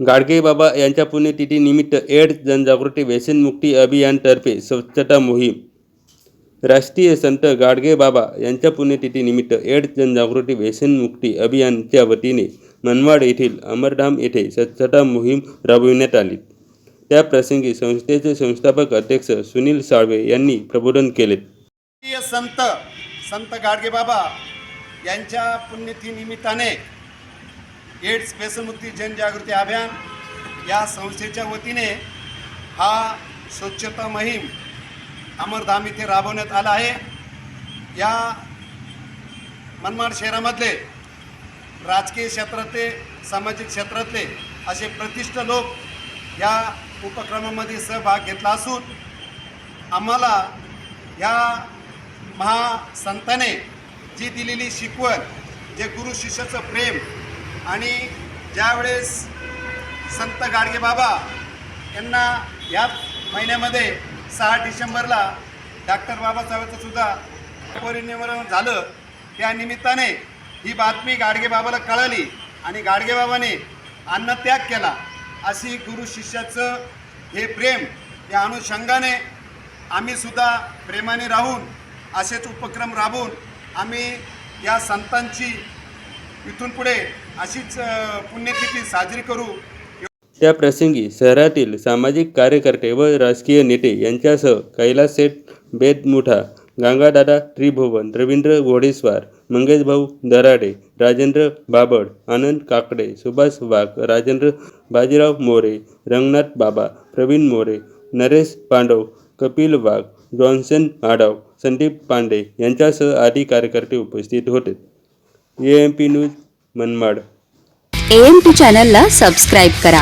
गाडगे बाबा यांच्या पुण्यतिथीनिमित्त एड्स जनजागृती व्यसनमुक्ती अभियानतर्फे स्वच्छता मोहीम. राष्ट्रीय संत गाडगे बाबा यांच्या पुण्यतिथीनिमित्त एड्स जनजागृती व्यसनमुक्ती अभियानच्या वतीने मनवाड येथील अमरधाम येथे स्वच्छता मोहीम राबविण्यात आली. त्या प्रसंगी संस्थेचे संस्थापक अध्यक्ष सुनील साळवे यांनी प्रबोधन केले. संत संत गाडगे बाबा यांच्या पुण्यतिथीनिमित्ताने एड्स व्यसनमुक्ती जनजागृती अभियान या संस्थेच्या वतीने हा स्वच्छता मोहीम अमरधाम इथे राबवण्यात आला आहे. या मनमाड शहरामधले राजकीय क्षेत्रातले सामाजिक क्षेत्रातले असे प्रतिष्ठ लोक या उपक्रमामध्ये सहभाग घेतला असून आम्हाला या महासंताने जी दिलेली शिकवण जे गुरु शिष्याचं प्रेम आणि ज्यावेळेस संत गाडगे बाबा यांना या महिन्यामध्ये सहा डिसेंबरला डॉक्टर बाबासाहेबांचं सुद्धा परिनिर्मरण झालं त्या निमित्ताने ही बातमी गाडगे बाबाला कळाली आणि गाडगे बाबाने अन्नत्याग केला. अशी गुरु शिष्याचं हे प्रेम या अनुषंगाने आम्ही सुद्धा प्रेमाने राहून असेच उपक्रम राबवून आम्ही या संतांची इथून पुढे अशीच पुण्यतिथी साजरी करू. त्या प्रसंगी शहरातील सामाजिक कार्यकर्ते व राजकीय नेते यांच्यासह कैलास सेठ बेदमुठा गांगादादा त्रिभुवन रवींद्र घोडेस्वार मंगेशभाऊ दराडे राजेंद्र बाबड आनंद काकडे सुभाष वाघ राजेंद्र बाजीराव मोरे रंगनाथ बाबा प्रवीण मोरे नरेश पांडव कपिल वाघ जॉन्सन आडाव संदीप पांडे यांच्यासह आदी कार्यकर्ते उपस्थित होते. A M P news Manmad. A M P चॅनलला सबस्क्राईब करा.